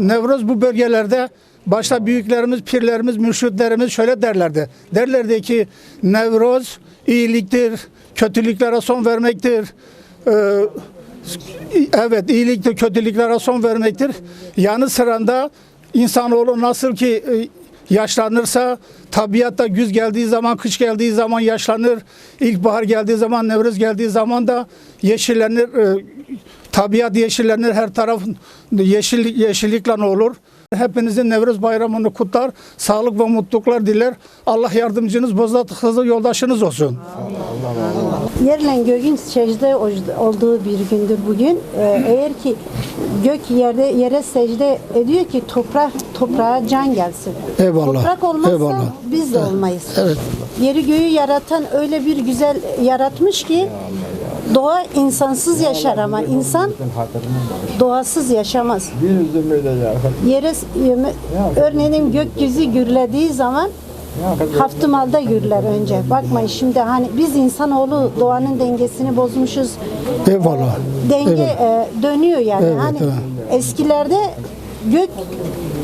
Nevruz bu bölgelerde başta büyüklerimiz, pirlerimiz, mürşitlerimiz şöyle derlerdi. Derlerdi ki Nevruz iyiliktir, kötülüklere son vermektir. Ee, evet iyiliktir, kötülüklere son vermektir. Yanı sıranda insanoğlu nasıl ki e, yaşlanırsa tabiatta güz geldiği zaman, kış geldiği zaman yaşlanır. İlkbahar geldiği zaman, Nevruz geldiği zaman da yeşillenir. e, Tabiat yeşillenir, her taraf yeşillik, yeşillikle olur. Hepinizin Nevruz Bayramı'nı kutlar, sağlık ve mutluluklar diler. Allah yardımcınız, bozat hızlı yoldaşınız olsun. Yerle göğün secde olduğu bir gündür bugün. Ee, eğer ki gök yerde yere secde ediyor ki toprak toprağa can gelsin. Eyvallah, Toprak olmazsa eyvallah. biz de olmayız. Evet. Yeri göğü yaratan öyle bir güzel yaratmış ki doğa insansız yaşar ama insan doğasız yaşamaz. Yere örneğin gökyüzü gürlediği zaman haftımalda gürler önce. Bakmayın şimdi hani biz insanoğlu doğanın dengesini bozmuşuz. Eyvallah. Denge Evet. e, dönüyor yani. Evet, hani evet. eskilerde gök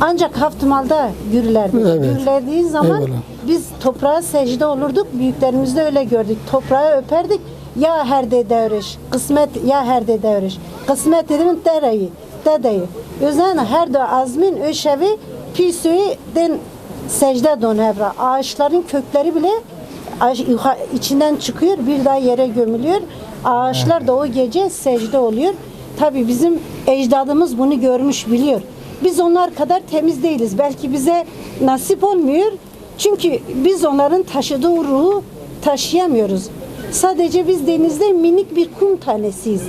ancak haftımalda gürlerdi. Evet. Gürlediği zaman Eyvallah. biz toprağa secde olurduk. Büyüklerimizde öyle gördük. Toprağı öperdik. Ya her de devriş. Kısmet ya her de devriş. Kısmet dedim dereyi. Dedeyi. Özen her de azmin öşevi pisüyü den secde donevra. Ağaçların kökleri bile içinden çıkıyor bir daha yere gömülüyor. Ağaçlar da o gece secde oluyor. Tabi bizim ecdadımız bunu görmüş biliyor. Biz onlar kadar temiz değiliz. Belki bize nasip olmuyor. Çünkü biz onların taşıdığı ruhu taşıyamıyoruz. Sadece biz denizde minik bir kum tanesiyiz.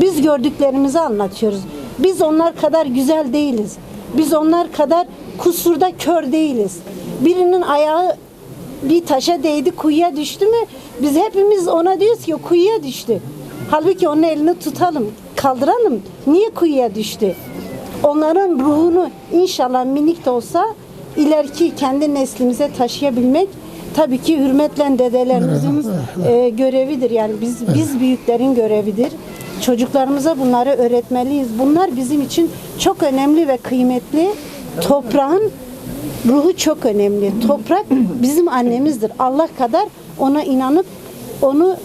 Biz gördüklerimizi anlatıyoruz. Biz onlar kadar güzel değiliz. Biz onlar kadar kusurda kör değiliz. Birinin ayağı bir taşa değdi kuyuya düştü mü biz hepimiz ona diyoruz ki kuyuya düştü. Halbuki onun elini tutalım, kaldıralım. Niye kuyuya düştü? Onların ruhunu inşallah minik de olsa ileriki kendi neslimize taşıyabilmek tabii ki hürmetle dedelerimizin e, görevidir. Yani biz biz büyüklerin görevidir. Çocuklarımıza bunları öğretmeliyiz. Bunlar bizim için çok önemli ve kıymetli. Toprağın ruhu çok önemli. Toprak bizim annemizdir. Allah kadar ona inanıp onu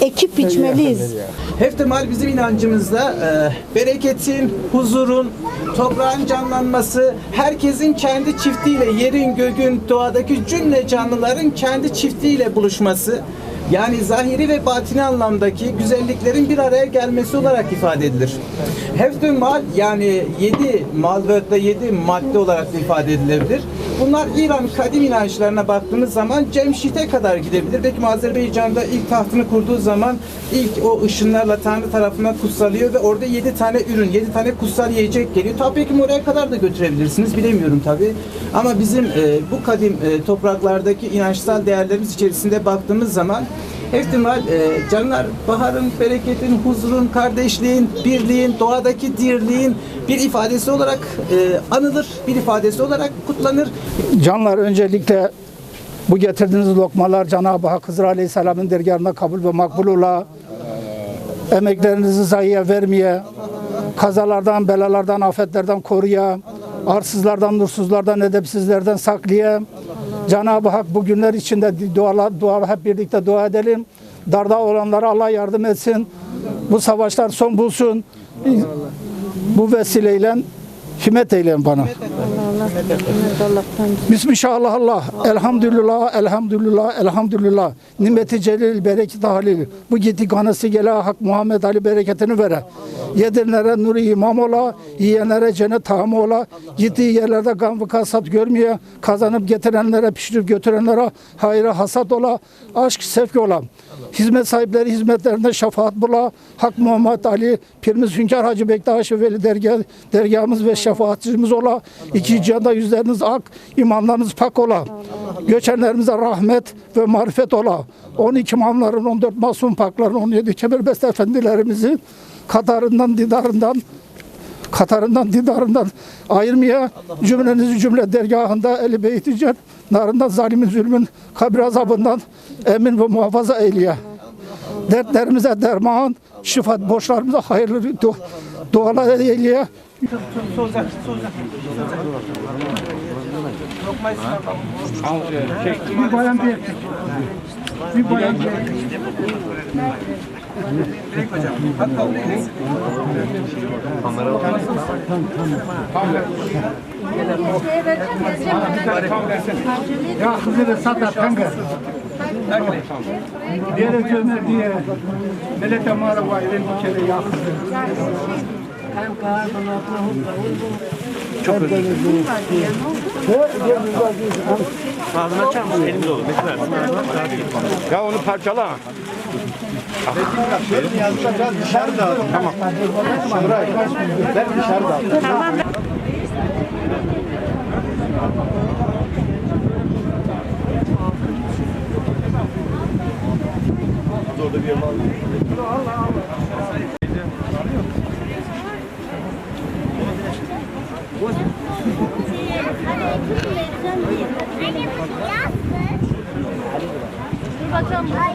ekip biçmeliyiz. Heftemal bizim inancımızda e, bereketin, huzurun, toprağın canlanması, herkesin kendi çiftiyle, yerin, göğün, doğadaki cümle canlıların kendi çiftiyle buluşması, yani zahiri ve batini anlamdaki güzelliklerin bir araya gelmesi olarak ifade edilir. Hefte mal yani yedi mal ve yedi madde olarak da ifade edilebilir. Bunlar İran kadim inançlarına baktığımız zaman Cemşit'e kadar gidebilir. Belki Azerbaycan'da ilk tahtını kurduğu zaman ilk o ışınlarla Tanrı tarafından kutsalıyor ve orada yedi tane ürün, yedi tane kutsal yiyecek geliyor. Tabii ki oraya kadar da götürebilirsiniz. Bilemiyorum tabii. Ama bizim e, bu kadim e, topraklardaki inançsal değerlerimiz içerisinde baktığımız zaman ihtimal e, canlar baharın, bereketin, huzurun, kardeşliğin, birliğin, doğadaki dirliğin bir ifadesi olarak e, anılır, bir ifadesi olarak kutlanır. Canlar öncelikle bu getirdiğiniz lokmalar Cenab-ı Hak Hızır Aleyhisselam'ın dergahında kabul ve makbul ola. Emeklerinizi zayiye vermeye, kazalardan, belalardan, afetlerden koruya, arsızlardan, nursuzlardan, edepsizlerden saklaya. Cenab-ı Hak bu günler içinde dualar, dua hep birlikte dua edelim. Darda olanlara Allah yardım etsin. Bu savaşlar son bulsun. Bu vesileyle himmet eyleyin bana. Bismillah Allah. Elhamdülillah, elhamdülillah, elhamdülillah. Nimeti celil, bereket halil. Bu gitti kanısı gele hak Muhammed Ali bereketini vere. Yedirlere nuru imam ola, yiyenlere cennet tam ola. Gittiği yerlerde gam ve kasat görmeye, kazanıp getirenlere, pişirip götürenlere hayra hasat ola, aşk sevgi ola. Hizmet sahipleri hizmetlerinde şefaat bula. Hak Muhammed Ali, Pirimiz Hünkar Hacı Bektaş Veli dergah, dergahımız ve şefaatçimiz ola. İki cihanda yüzleriniz ak, imanlarınız pak ola. Göçenlerimize rahmet ve marifet ola. 12 imamların, 14 masum pakların, 17 kemerbest efendilerimizi katarından, didarından, katarından, didarından ayırmaya cümlenizi cümle dergahında eli beyti narından, zalimin zulmün kabir azabından emin ve muhafaza eyleye. Dertlerimize derman, şifat, borçlarımıza hayırlı du- dualar eyleye. Solacak, solacak. Lokmayı Bir bayan bir bir bayan bir Direkt hocam. Bak kabul ediniz. ya kızı satar kanka. نقلي دير الجمهور دي ملت أمارة وعيدين بكرة ياخذ Çok özür dilerim. Ağzını açar mısın? Elim dolu. Ne kadar? Ya onu parçala. Şöyle dışarıda. Tamam. Şuray, ben dışarıda. Tamam. Orada bir yerde. Allah Allah.